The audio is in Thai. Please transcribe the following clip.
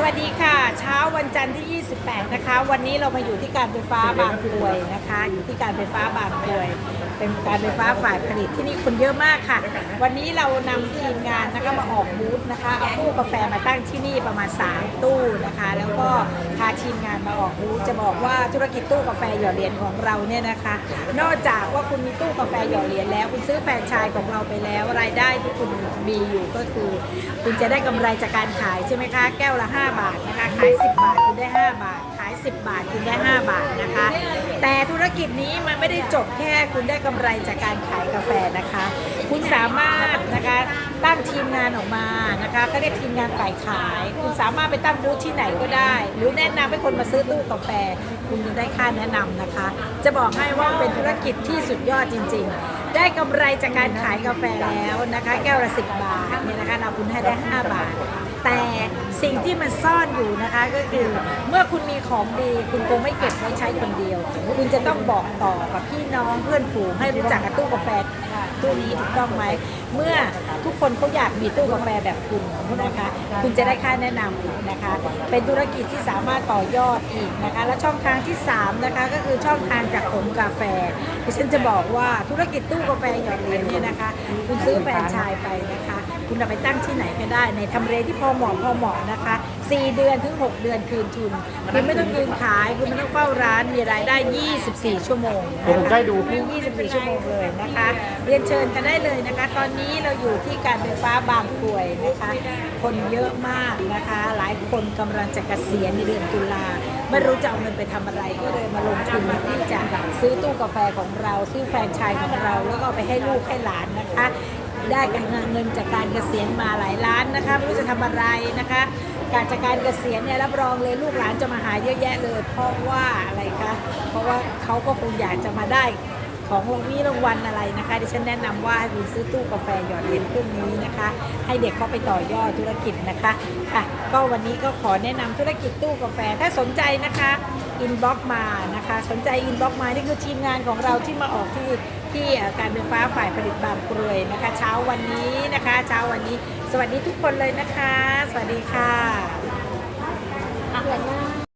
สวัสดีค่ะ เช้าวันจันทร์ที่ 28 นะคะ วันนี้เรามาอยู่ที่การไฟฟ้าบางกรวยนะคะ อยู่ที่การไฟฟ้าบางกรวย เป็นการไฟฟ้าฝ่ายผลิตที่นี่คนเยอะมากค่ะ วันนี้เรานำทีมงานนะคะมาออกบูธนะคะเอาตู้กาแฟมาตั้งที่นี่ประมาณ 3 ตู้นะคะ แล้วก็พาทีมงานมาออกบูธจะบอกว่าธุรกิจตู้กาแฟหยอดเหรียญของเราเนี่ยนะคะ นอกจากว่าคุณมีตู้กาแฟหยอดเหรียญแล้ว คุณซื้อแฟรนไชส์ของเราไปแล้วรายได้ที่คุณมีอยู่ก็คือ คุณจะได้กำไรจากการขายใช่ไหมคะแก้วละ5บาทนะคะ ขาย 10 บาทคุณได้ 5 บาท ขาย 10 บาทคุณได้ 5 บาทนะคะ แต่ธุรกิจนี้มันไม่ได้จบแค่คุณได้กำไรจากการขายกาแฟนะคะ คุณสามารถนะคะตั้งทีมงานออกมานะคะก็เรียกทีมงานฝ่ายขาย คุณสามารถไปตั้งบูธที่ไหนก็ได้ หรือแนะนำให้คนมาซื้อตู้กาแฟ คุณจะได้ค่าแนะนำนะคะ จะบอกให้ว่าเป็นธุรกิจที่สุดยอดจริง ๆ ได้กำไรจากการขายกาแฟแล้วนะคะ แก้วละสิบบาทเนี่ยนะคะเราคุณให้ได้ 5 บาท แต่สิ่งที่มันซ่อนอยู่นะคะก็คือเมื่อคุณมีของดีคุณคงไม่เก็บไว้ใช้คนเดียว คุณจะต้องบอกต่อกับพี่น้องเพื่อนฝูงให้รู้จักกับตู้กาแฟตู้นี้ถูกต้องไหมเมื่อทุกคนเขาอยากมีตู้กาแฟแบบคุณนะคะ คุณจะได้ค่าแนะนำอีกนะคะ เป็นธุรกิจที่สามารถต่อยอดอีกนะคะ และช่องทางที่สามนะคะก็คือช่องทางจากผงกาแฟดิฉันจะบอกว่าธุรกิจตู้กาแฟหยอดเหรียญเนี่ยนะคะ คุณซื้อแฟรนไชายไปนะคะ คุณเอาไปตั้งที่ไหนก็ได้ในทำเลที่พอเหมาะพอเหมาะนะคะ 4 เดือนถึง 6 เดือนคืนทุนคุณไม่ต้องยืนขายคุณไม่ต้องเฝ้าร้านมีรายได้ 24 ชั่วโมงเดี๋ยวผมได้ดูมี24 ชั่วโมงเลยนะคะ เรียนเชิญกันได้เลยนะคะ ตอนนี้เราอยู่ที่การไฟฟ้าบางกรวยนะคะ คนเยอะมากนะคะ หลายคนกำลังจะเกษียณในเดือนตุลาไม่รู้จะเอาเงินไปทำอะไรก็เลยมาลงทุนที่จะซื้อตู้กาแฟของเรา ซื้อแฟรนไชส์ของเราแล้วก็เอาไปให้ลูกให้หลานนะคะ ได้กันเงินจากการเกษียณมาหลายล้านนะคะไม่รู้จะทำอะไรนะคะ การจากการเกษียณเนี่ยรับรองเลยลูกหลานจะมาหาเยอะแยะเลย เพราะว่าอะไรคะเพราะว่าเขาก็คงอยากจะมาได้ ของรงวีรางวัลอะไรนะคะดิฉันแนะนำว่าให้คุณซื้อตู้กาแฟหยอดเหรียญพวกนี้นะคะ ให้เด็กเขาไปต่อยอดธุรกิจนะคะค่ะก็วันนี้ก็ขอแนะนำธุรกิจตู้กาแฟถ้าสนใจนะคะอินบ็อกมานะคะ สนใจอินบ็อกมานี่คือทีมงานของเราที่มาออกที่ที่การไฟฟ้าฝ่ายผลิตบางกรวยนะคะ เช้าวันนี้นะคะ เช้าวันนี้ สวัสดีทุกคนเลยนะคะ สวัสดีค่ะ